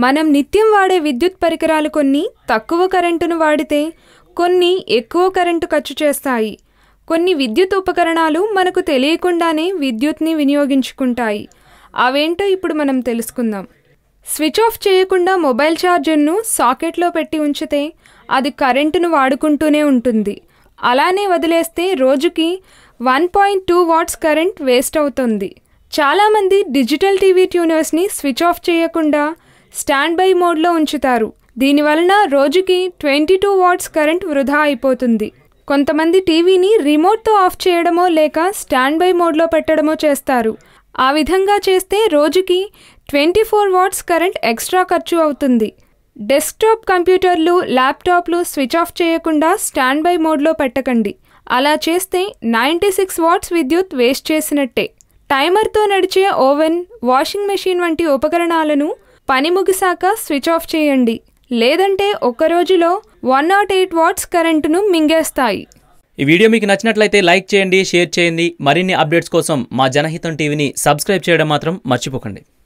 మనం నిత్యం వాడే విద్యుత్ పరికరాలు కొన్ని తక్కువ కరెంటును వాడితే కొన్ని ఎక్కువ కరెంటు ఖర్చు చేస్తాయి. కొన్ని విద్యుత్ ఉపకరణాలు మనకు తెలియకుండానే విద్యుత్ని వినియోగించుకుంటాయి. అవేంటో ఇప్పుడు మనం తెలుసుకుందాం. స్విచ్ ఆఫ్ చేయకుండా మొబైల్ ఛార్జర్ను సాకెట్లో పెట్టి ఉంచితే అది కరెంటును వాడుకుంటూనే ఉంటుంది. అలానే వదిలేస్తే రోజుకి one point two watts current waste అవుతుంది. చాలామంది డిజిటల్ టీవీ ట్యూనర్స్ని స్విచ్ ఆఫ్ చేయకుండా స్టాండ్ బై మోడ్లో ఉంచుతారు. దీనివలన రోజుకి ట్వంటీ టూ వాట్స్ కరెంట్ వృధా అయిపోతుంది. కొంతమంది టీవీని రిమోట్తో ఆఫ్ చేయడమో లేక స్టాండ్ బై మోడ్లో పెట్టడమో చేస్తారు. ఆ విధంగా చేస్తే రోజుకి twenty four watts current extra ఖర్చు అవుతుంది. డెస్క్టాప్ కంప్యూటర్లు ల్యాప్టాప్లు స్విచ్ ఆఫ్ చేయకుండా స్టాండ్ బై మోడ్లో పెట్టకండి. అలా చేస్తే నైంటీ సిక్స్ వాట్స్ విద్యుత్ వేస్ట్ చేసినట్టే. టైమర్తో నడిచే ఓవెన్ వాషింగ్ మెషిన్ వంటి ఉపకరణాలను పని ముగిసాక స్విచ్ ఆఫ్ చేయండి. లేదంటే ఒక రోజులో వన్ నాట్ ఎయిట్ వాట్స్ కరెంటును మింగేస్తాయి. ఈ వీడియో మీకు నచ్చినట్లయితే లైక్ చేయండి షేర్ చేయండి. మరిన్ని అప్డేట్స్ కోసం మా జనహితం టీవీని సబ్స్క్రైబ్ చేయడం మాత్రం మర్చిపోకండి.